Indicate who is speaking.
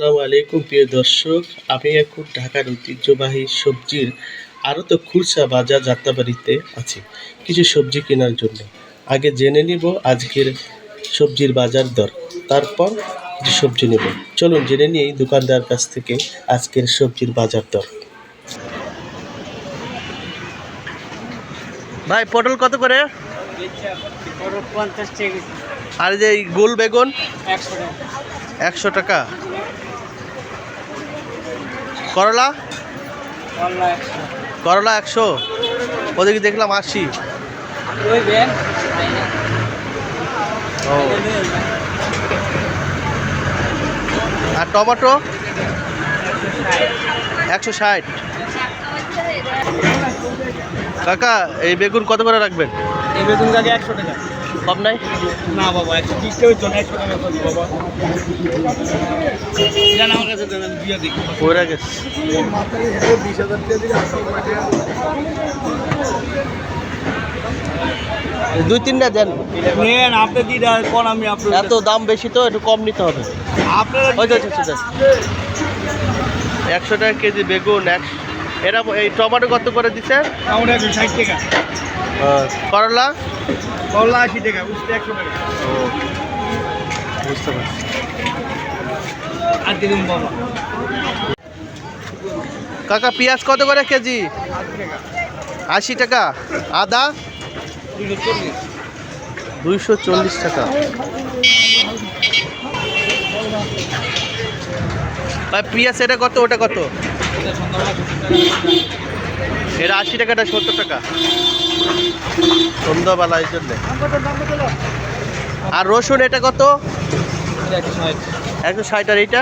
Speaker 1: আসসালামু আলাইকুম প্রিয় দর্শক। আমি এখন ঢাকার ঐতিহ্যবাহী সবজির আরও তো খুরসা বাজার যাত্রাবাড়িতে আছি। কিছু সবজি কেনার জন্য। আগে জেনে নিব আজকের সবজির বাজার দর। তারপর কিছু সবজি নেব। চলুন জেনে নিই দোকানদার কাছ থেকে আজকের সবজির বাজার দর। ভাই পটল কত করে? আর যে গোল বেগুন?
Speaker 2: একশো টাকা।
Speaker 1: করলা?
Speaker 2: করলা একশো।
Speaker 1: ওদিকে দেখলাম আশি। ও। আর টমেটো? একশো ষাট। কাকা এই বেগুন কত করে রাখবেন?
Speaker 2: এই বেতন কাকে একশো টাকা?
Speaker 1: কম নাই?
Speaker 2: না বাবা একশো বিশ বাবা। আমার কাছে
Speaker 1: পড়ে গেছে
Speaker 2: বিশ হাজার টাকা
Speaker 1: দুই তিনটা দেন।
Speaker 2: নেন আপনি কি কোন আমি আপনার
Speaker 1: এত দাম বেশি তো একটু কম নিতে হবে।
Speaker 2: আপনার
Speaker 1: ওই তো আচ্ছা, আচ্ছা, একশো টাকা কেজি বেগুন এক এরা এই টমেটো কত করে দিচ্ছে
Speaker 2: আমার একশো ষাট টাকা।
Speaker 1: করলা?
Speaker 2: করলা আশি টাকা বুঝতে একশো টাকা।
Speaker 1: ও বুঝতে পারছি।
Speaker 2: আর দিন বাবা
Speaker 1: কাকা পেঁয়াজ কত করে কেজি?
Speaker 2: আশি টাকা।
Speaker 1: আদা?
Speaker 2: দুশো চল্লিশ।
Speaker 1: দুইশো চল্লিশ টাকা। পেঁয়াজ এটা কত? ওটা কত?
Speaker 2: এটা
Speaker 1: এটা আশি টাকাটা সত্তর টাকা। সন্ধ্যাবেলা এই জন্যে। আর রসুন এটা কত?
Speaker 2: একশো ষাট।
Speaker 1: আর এইটা?